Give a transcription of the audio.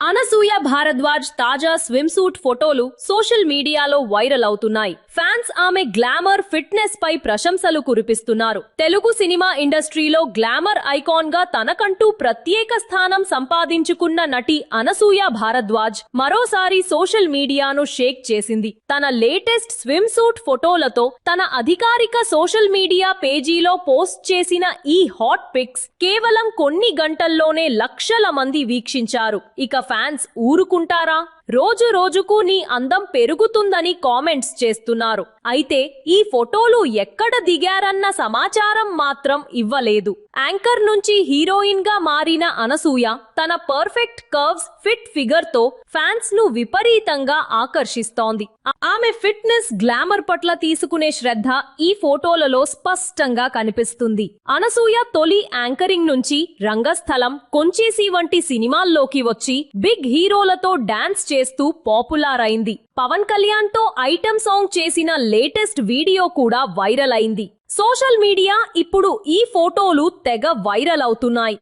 అనసూయ భారద్వాజ్ తాజా swim suit ఫోటోలు social మీడియాలో వైరల్ అవుతున్నాయి. ఫ్యాన్ ఫ్యాన్స్ ఆమె గ్లామర్ ఫిట్నెస్ పై ప్రశంసలు కురిపిస్తున్నారు. తెలుగు సినిమా ఇండస్ట్రీలో గ్లామర్ ఐకాన్గా తనకంటూ ప్రత్యేక స్థానం సంపాదించుకున్న నటి అనసూయ భారద్వాజ్ మరోసారి సోషల్ మీడియాను షేక్ చేసింది. తన లేటెస్ట్ స్విమ్ సూట్ ఫోటోలతో తన అధికారిక సోషల్ మీడియా పేజీలో పోస్ట్ చేసిన ఈ హాట్ పిక్స్ కేవలం కొన్ని గంటల్లోనే లక్షల మంది వీక్షించారు. ఇక ఫ్యాన్స్ ఊరుకుంటారా? రోజు రోజుకు నీ అందం పెరుగుతుందని కామెంట్స్ చేస్తున్నారు. అయితే ఈ ఫోటోలు ఎక్కడ దిగారన్న సమాచారం మాత్రం ఇవ్వలేదు. యాంకర్ నుంచి హీరోయిన్గా మారిన అనసూయ తన పర్ఫెక్ట్ కర్వ్స్ ఫిట్ ఫిగర్తో ఫ్యాన్స్ను విపరీతంగా ఆకర్షిస్తోంది. ఆమె ఫిట్నెస్ గ్లామర్ పట్ల తీసుకునే శ్రద్ధ ఈ ఫోటోలలో స్పష్టంగా కనిపిస్తుంది. అనసూయ తొలి యాంకరింగ్ నుంచి రంగస్థలం కొంచేసి వంటి సినిమాల్లోకి వచ్చి బిగ్ హీరోలతో డాన్స్ చేస్తూ పాపులర్ అయింది పవన్ కళ్యాణ్తో ఐటమ్ సాంగ్ చేసిన లేటెస్ట్ వీడియో కూడా వైరల్ అయింది. సోషల్ మీడియా ఇప్పుడు ఈ ఫోటోలు తెగ వైరల్ అవుతున్నాయి.